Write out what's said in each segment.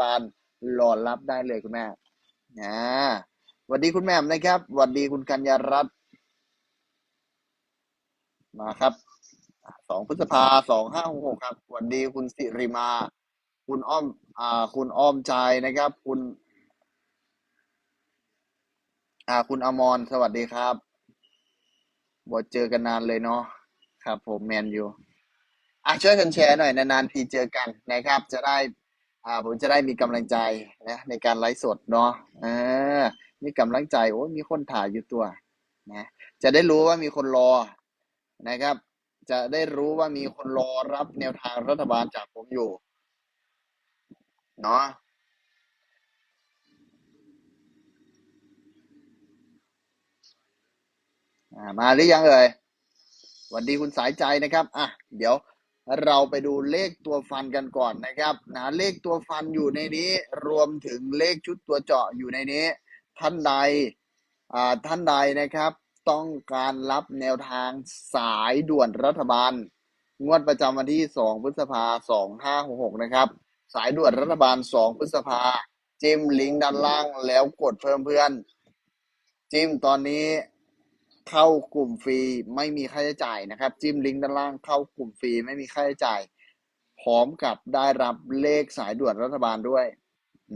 บาลรอรับได้เลยคุณแม่อ่าสวัสดีคุณแม่มนะครับสวัสดีคุณกัญญารัตน์มาครับสองพฤษภาสองห้าหกครับสวัสดีคุณสิริมา คุณอ้อม อ่า คุณอ้อมใจนะครับ คุณ อ่า คุณอมรสวัสดีครับบ่เจอกันนานเลยเนาะครับ ผมแมนอยู่อะช่วยกันแชร์หน่อยนานๆทีเจอกันนะครับ จะได้ อ่าผมจะได้มีกำลังใจนะในการไลฟ์สดเนาะเออมีกำลังใจโอ้ยมีคนถ่ายอยู่ตัวนะจะได้รู้ว่ามีคนรอนะครับ จะได้รู้ว่ามีคนรอรับแนวทางรัฐบาลจากผมอยู่เนาะอ่ามาหรือยังเอ่ยสวัสดีคุณสายใจนะครับ อะ เดี๋ยว เราไปดูเลขตัวฟันกันก่อนนะครับนะเลขตัวฟันอยู่ในนี้รวมถึงเลขชุดตัวเจาะอยู่ในนี้ ท่านใดอ่าท่านใดนะครับ ต้องการรับแนวทางสายด่วนรัฐบาล งวดประจำวันที่ 2 พฤษภาสองห้าหกหกนะครับ สายด่วนรัฐบาล 2 พฤษภาจิ้มลิงก์ด้านล่างแล้วกดเพิ่มเพื่อน จิ้มตอนนี้ เข้ากลุ่มฟรีไม่มีค่าใช้จ่ายนะครับ จิ้มลิงก์ด้านล่างเข้ากลุ่มฟรีไม่มีค่าใช้จ่าย พร้อมกับได้รับเลขสายด่วนรัฐบาลด้วย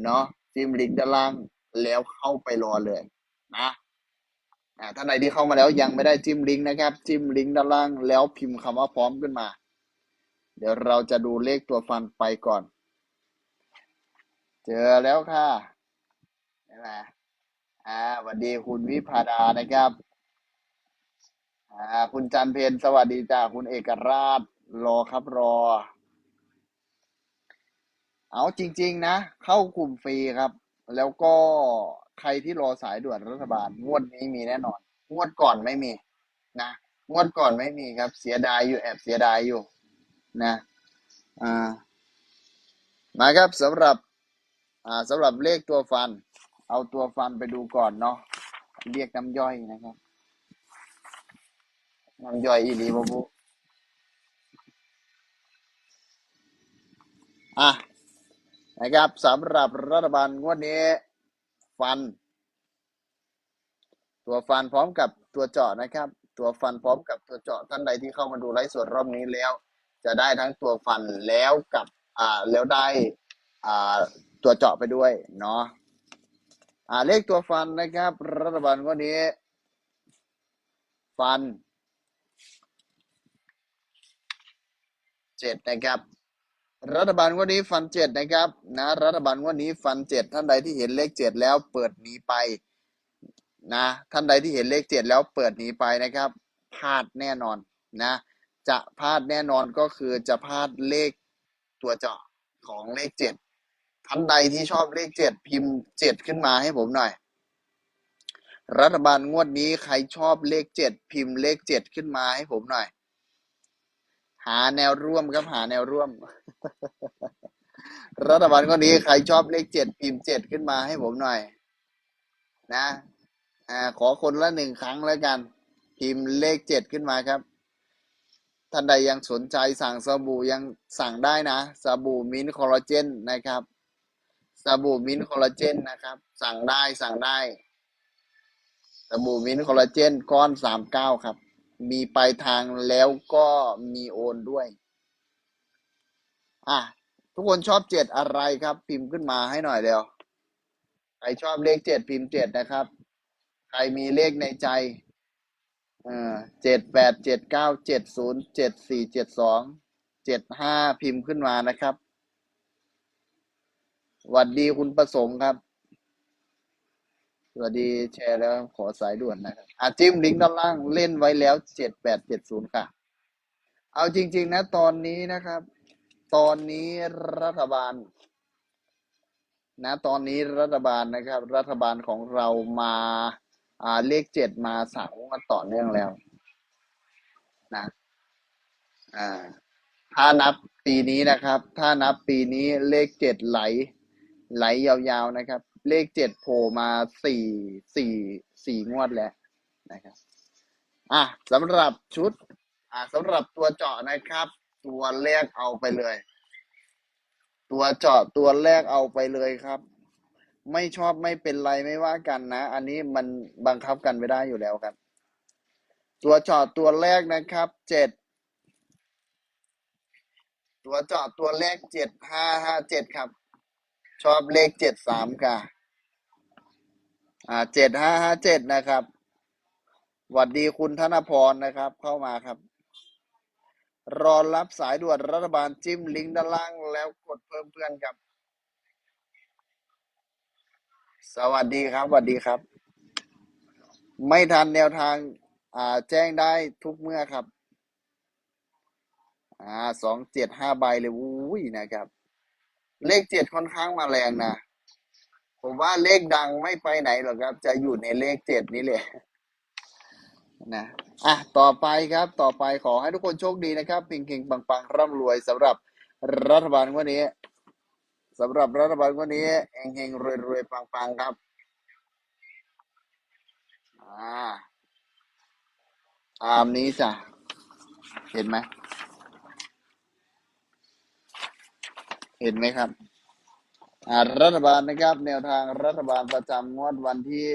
เนาะจิ้มลิงก์ด้านล่างแล้วเข้าไปรอเลยนะอ่าท่านใดที่เข้ามาแล้วยังไม่ได้จิ้มลิงก์นะครับ จิ้มลิงก์ด้านล่างแล้วพิมพ์คำว่าพร้อมขึ้นมา เดี๋ยวเราจะดูเลขตัวฟันไปก่อน เจอแล้วค่ะใช่ไหมอ่าสวัสดีคุณวิพาดานะครับ อ่าคุณจันเพนสวัสดีจ้าคุณเอกราช รอครับรอ เอาจริง ๆ นะ เข้ากลุ่มฟรีครับ แล้วก็ใครที่รอสายด่วนรัฐบาล งวดนี้มีแน่นอน งวดก่อนไม่มี นะงวดก่อนไม่มีครับ เสียดายอยู่แอบเสียดายอยู่ นะ อ่ามาครับสำหรับ อ่าสำหรับเลขตัวฟัน เอาตัวฟันไปดูก่อนเนาะเรียกน้ำย่อยนะครับ น้ำย่อยอีหลีบบุอะนะครับสำหรับรัฐบาลงวดนี้ ฟัน ตัวฟันพร้อมกับตัวเจาะนะครับ ตัวฟันพร้อมกับตัวเจาะท่านใดที่เข้ามาดูไลฟ์สดรอบนี้แล้ว จะได้ทั้งตัวฟันแล้วกับอ่าแล้วได้อ่าตัวเจาะไปด้วยเนาะอ่าเลขตัวฟันนะครับ รัฐบาลงวดนี้ ฟัน เจ็ดนะครับ รัฐบาลวันนี้ฟันเจ็ดนะครับนะรัฐบาลวันนี้ฟันเจ็ดท่านใดที่เห็นเลขเจ็ดแล้วเปิดหนีไปนะท่านใดที่เห็นเลขเจ็ดแล้วเปิดหนีไปนะครับพลาดแน่นอนนะจะพลาดแน่นอนก็คือจะพลาดเลขตัวเจาะของเลขเจ็ดท่านใดที่ชอบเลขเจ็ดพิมพ์เจ็ดขึ้นมาให้ผมหน่อยรัฐบาลงวดนี้ใครชอบเลขเจ็ดพิมพ์เลขเจ็ดขึ้นมาให้ผมหน่อย หาแนวร่วมครับหาแนวร่วม รัฐบาลงวดนี้ใครชอบเลขเจ็ดพิมพ์เจ็ดขึ้นมาให้ผมหน่อย นะอ่าขอคนละหนึ่งครั้งแล้วกัน พิมพ์เลขเจ็ดขึ้นมาครับท่านใดยังสนใจสั่งสบู่ยังสั่งได้นะสบู่มิ้นคอลลาเจนนะครับสบู่มิ้นคอลลาเจนนะครับ สั่งได้สั่งได้สบู่มิ้นคอลลาเจนก้อนสามเก้าครับ มีปลายทางแล้วก็มีโอนด้วย อะ ทุกคนชอบเจ็ดอะไรครับ พิมพ์ขึ้นมาให้หน่อยเร็วใครชอบเลขเจ็ดพิมพ์เจ็ดนะครับ ใครมีเลขในใจเอ่อเจ็ดแปดเจ็ดเก้าเจ็ดศูนย์เจ็ดสี่เจ็ดสองเจ็ดห้าพิมพ์ขึ้นมานะครับสวัสดีคุณประสงค์ครับ สวัสดีแชร์แล้วขอสายด่วนนะครับอะจิ้มลิงก์ด้านล่างเล่นไว้แล้วเจ็ดแปดเจ็ดศูนย์ค่ะ เอาจริง ๆ นะ ตอนนี้นะครับ ตอนนี้รัฐบาล นะ ตอนนี้รัฐบาลนะครับ รัฐบาลของเรามาอ่าเลขเจ็ดมาสามงวดต่อเนื่องแล้ว นะอ่าถ้านับปีนี้นะครับ ถ้านับปีนี้เลขเจ็ดไหล ไหลยาวๆนะครับ เลขเจ็ดโผล่มาสี่สี่สี่งวดแล้วนะครับอะสำหรับชุด อ่าสำหรับตัวเจาะนะครับ ตัวแรกเอาไปเลย ตัวเจาะตัวแรกเอาไปเลยครับ ไม่ชอบไม่เป็นไรไม่ว่ากันนะ อันนี้มันบังคับกันไม่ได้อยู่แล้วครับ ตัวเจาะตัวแรกนะครับเจ็ดตัวเจาะตัวแรกเจ็ดห้าห้าเจ็ดครับ ชอบเลขเจ็ดสามค่ะ อ่าเจ็ดห้าห้าเจ็ดนะครับหวัดดีคุณธนพรนะครับ เข้ามาครับ รอรับสายด่วนรัฐบาลจิ้มลิงก์ด้านล่างแล้วกดเพิ่มเพื่อนครับ สวัสดีครับสวัสดีครับ ไม่ทันแนวทาง อ่าแจ้งได้ทุกเมื่อครับ อ่าสองเจ็ดห้าใบเลยอุ้ยนะครับ เลขเจ็ดค่อนข้างมาแรงนะ ผมว่าเลขดังไม่ไปไหนหรอกครับ จะอยู่ในเลขเจ็ดนี้เลยนะอะต่อไปครับต่อไปขอให้ทุกคนโชคดีนะครับเพ่งๆปังๆร่ำรวยสำหรับรัฐบาลวันนี้สำหรับรัฐบาลวันนี้เฮงๆรวยๆปังๆครับอ่าตามนี้จ้ะเห็นไหมเห็นไหมครับ รัฐบาลนะครับ แนวทางรัฐบาลประจำงวดวันที่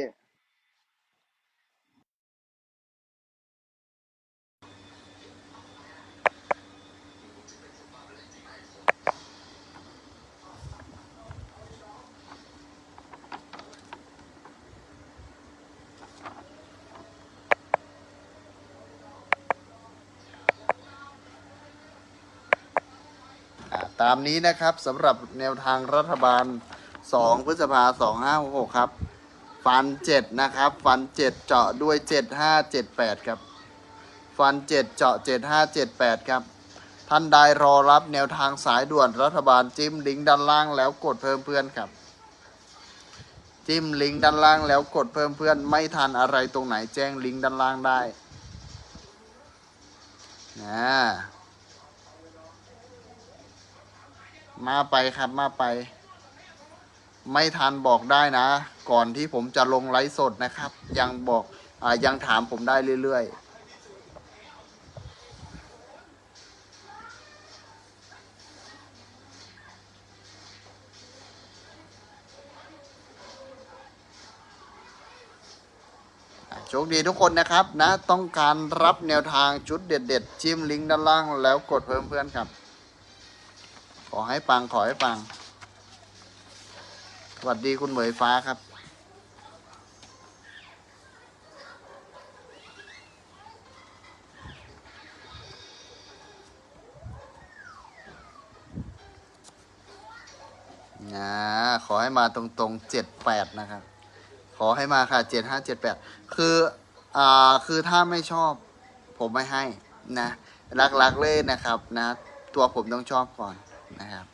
ตามนี้นะครับสำหรับแนวทางรัฐบาล 2 พฤษภาสองห้าหกครับ ฟัน 7 นะครับ ฟัน 7 เจาะด้วย 7578 ครับ ฟัน 7 เจาะ 7578 ครับ ท่านใดรอรับแนวทางสายด่วนรัฐบาลจิ้มลิงก์ด้านล่างแล้วกดเพิ่มเพื่อนครับ จิ้มลิงก์ด้านล่างแล้วกดเพิ่มเพื่อนไม่ทันอะไรตรงไหนแจ้งลิงก์ด้านล่างได้นะ มาไปครับมาไป ไม่ทันบอกได้นะ ก่อนที่ผมจะลงไลฟ์สดนะครับ ยังบอกอยังถามผมได้เรื่อยๆโชคดีทุกคนนะครับนะ ต้องการรับแนวทางชุดเด็ด ๆ จิ้มลิงก์ด้านล่างแล้วกดเพิ่มเพื่อนครับ ขอให้ปังขอให้ปัง สวัสดีคุณเหมยฟ้าครับ นะขอให้มาตรงๆเจ็ดแปดนะครับ ขอให้มาค่ะเจ็ดห้าเจ็ดแปดคืออ่าคือถ้าไม่ชอบผมไม่ให้นะรักๆเลยนะครับนะ ตัวผมต้องชอบก่อน นะครับ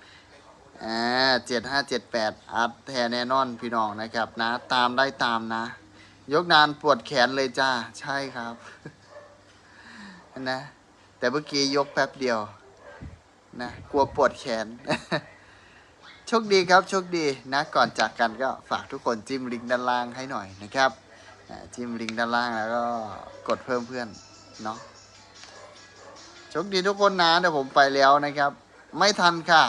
อ่าเจ็ดห้าเจ็ดแปดอัดแทนแน่นอนพี่น้องนะครับนะ ตามได้ตามนะ ยกนานปวดแขนเลยจ้า ใช่ครับ นะ แต่เมื่อกี้ยกแป๊บเดียว นะ กลัวปวดแขน โชคดีครับ โชคดีนะ ก่อนจากกันก็ฝากทุกคนจิ้มลิงก์ด้านล่างให้หน่อยนะครับจิ้มลิงก์ด้านล่างแล้วก็กดเพิ่มเพื่อนเนาะโชคดีทุกคนนะเดี๋ยวผมไปแล้วนะครับ ไม่ทันค่ะ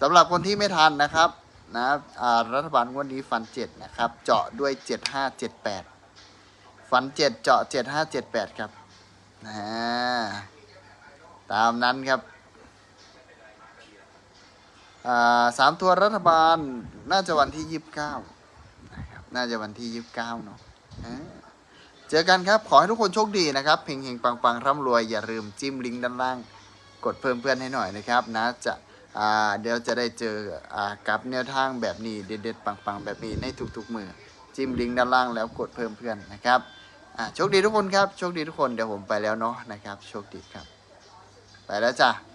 สำหรับคนที่ไม่ทันนะครับนะรัฐบาลงวันนี้ฟันเจ็ดนะครับ เจาะด้วยเจ็ดห้าเจ็ดแปดฟันเจ็ดเจาะเจ็ดห้าเจ็ดแปดครับนะตามนั้นครับสามตัวรัฐบาลน่าจะวันที่ยี่สิบเก้านะครับน่าจะวันที่ยี่สิบเก้าเนาะเจอกันครับ ขอให้ทุกคนโชคดีนะครับเฮงเฮงปังปังร่ำรวย อย่าลืมจิ้มลิงก์ด้านล่าง กดเพิ่มเพื่อนให้หน่อยนะครับนะจะเดี๋ยวจะได้เจออ่ากับแนวทางแบบนี้เด็ดๆปังๆ แบบนี้ในทุกๆมือจิ้มลิงก์ด้านล่างแล้วกดเพิ่มเพื่อนนะครับโชคดีทุกคนครับโชคดีทุกคนเดี๋ยวผมไปแล้วเนาะนะครับโชคดีครับ ไปแล้วจ้ะ